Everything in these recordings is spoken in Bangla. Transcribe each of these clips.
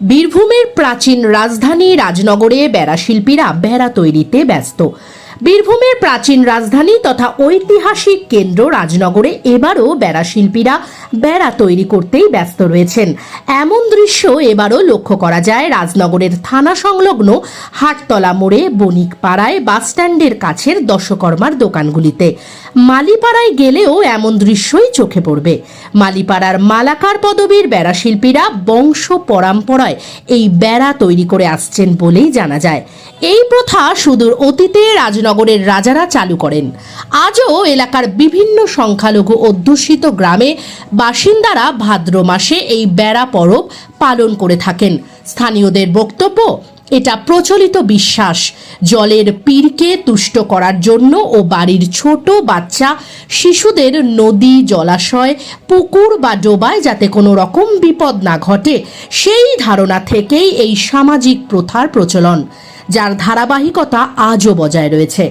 বীরভূমের প্রাচীন রাজধানী রাজনগরে বেড়া শিল্পীরা বেড়া তৈরিতে ব্যস্ত। বীরভূমের প্রাচীন রাজধানী তথা ঐতিহাসিক কেন্দ্র রাজনগরে এবারও বেড়া শিল্পীরা বেড়া তৈরি করতেই ব্যস্ত রয়েছেন। এমন দৃশ্য এবারও লক্ষ্য করা যায় রাজনগরের থানা সংলগ্ন হাটতলা মোড়ে বণিক পাড়ায় বাসস্ট্যান্ডের কাছের দশকর্মার দোকানগুলিতে। মালিপাড়ায় গেলেও এমন দৃশ্যই চোখে পড়বে। মালিপাড়ার মালাকার পদবীর বেড়া শিল্পীরা বংশ পরম্পরায় এই বেড়া তৈরি করে আসছেন বলেই জানা যায়। এই প্রথা সুদূর অতীতে রাজনগরের রাজারা চালু করেন। আজও এলাকার বিভিন্ন সংখ্যালঘু অধ্যুষিত গ্রামে বাসিন্দারা ভাদ্র মাসে এই বেড়া পরব পালন করে থাকেন। স্থানীয়দের বক্তব্য, এটা প্রচলিত বিশ্বাস। জলের পীরকে তুষ্ট করার জন্য ও বাড়ির ছোট বাচ্চা শিশুদের নদী, জলাশয়, পুকুর বা ডোবায় যাতে কোনো রকম বিপদ না ঘটে, সেই ধারণা থেকেই এই সামাজিক প্রথার প্রচলন। যার ধারাবাহিকতা আজও বজায় রয়েছে।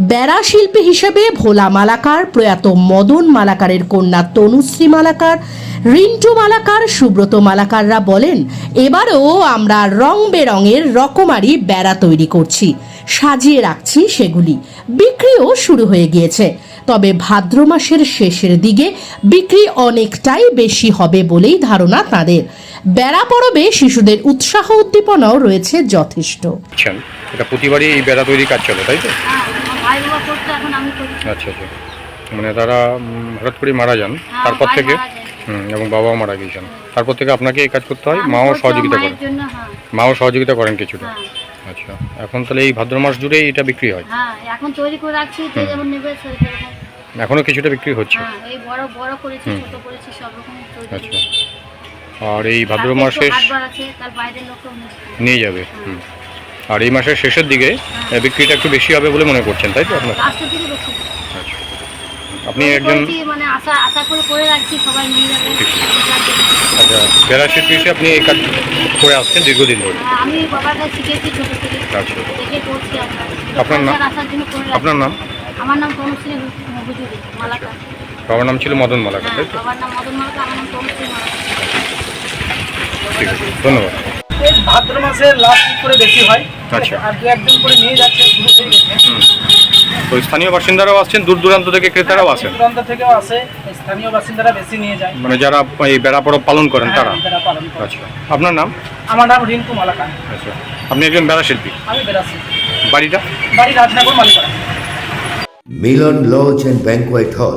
বেড়া শিল্পী হিসেবে ভোলা মালাকার, প্রয়াত মদন মালাকারের কন্যা তনুশ্রী মালাকার, রিন্টু মালাকার, সুব্রত মালাকাররা বলেন, এবারও আমরা রং বেরঙের রকমারি বেড়া তৈরি করছি। সাজিয়ে রাখছি সেগুলি। বিক্রিও শুরু হয়ে গিয়েছে। তবে ভাদ্র মাসের শেষের দিকে বিক্রি অনেকটাই বেশি হবে বলেই ধারণা তাদের। বেড়া পরবে শিশুদের উৎসাহ উদ্দীপনাও রয়েছে যথেষ্ট। করছেন এটা প্রতিবারই এই বেড়া তৈরি কাজ চলে তাই তো? হ্যাঁ, আমার ভাই বাবা করতো এখন আমি করি আচ্ছা আচ্ছা। মানে তারা হঠাৎ করে মারা যান হ্যাঁ, তারপর থেকে? হুম, এবং বাবাও মারা গিয়েছেন। তারপর থেকে আপনাকে এই কাজ করতে হয়? মাও সহযোগিতা করেন? হ্যাঁ। মাও সহযোগিতা করেন কিছুটা। হ্যাঁ। আচ্ছা এখন তাহলে এই ভাদ্র মাস জুড়েই এটা বিক্রি হয়? হ্যাঁ এখন তৈরি করে রাখছি যেমন নেবে এখনও কিছুটা বিক্রি হচ্ছে? হ্যাঁ এই বড় বড় করেছি হুম। ছোট করেছি সব রকম আচ্ছা। আর এই ভাদ্র মাসের। নিয়ে যাবে হুম। আর এই মাসের শেষের দিকে বিক্রিটা একটু বেশি হবে বলে মনে করছেন তাই তো আপনার? আচ্ছা। আপনি একজন মানে। আচ্ছা শিল্পী হিসেবে আপনি এই কাজ করে আসছেন দীর্ঘদিন ধরে? হ্যাঁ, আচ্ছা। আপনার নাম? আপনার নাম? আমার নাম মালাকা বাবার নাম ছিল মদন মালাকার হ্যাঁ তাই তো? বাবার নাম মদন মালাকা আমার নাম তনুশ্রী মালাকা ঠিক আছে ধন্যবাদ। ভাদ্র মাসে লাস্ট করে বেশি হয়? আচ্ছা। আর দু একজন করে নিয়ে যাচ্ছে শুরু হয়ে গেছে। তো স্থানীয় বাসিন্দারাও আসছেন দূর দূরান্ত থেকে ক্রেতারাও আসেন। দূরান্ত থেকেও আসে স্থানীয় বাসিন্দারা বেশি নিয়ে যায়। মানে যারা এই বেড়া পরব পালন করেন তারা? হ্যাঁ, করে। আচ্ছা। আপনার নাম? আমার নাম রিঙ্কু মালাকা আচ্ছা। আপনি একজন বেড়া শিল্পী? আমি বেরাসি বাড়িটা? বাড়ি রাজনগর মালিকরা মিলন লজ অ্যান্ড ব্যাংকোয়েট হল।